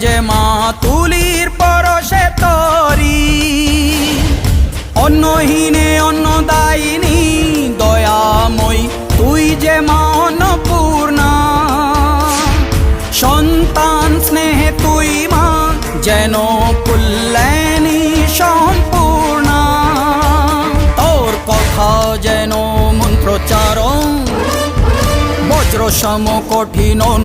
যে মা তুলির পরশে তরি। অন্নহীনে অন্নদায়িনী, দয়াময়ী, তুই যে মা অন্নপূর্ণা। সন্তান স্নেহে তুই মা, যেন কুল্যাণী সম্পূর্ণা। তোর কথা যেন মন্ত্রচারণ বজ্র সম কঠিন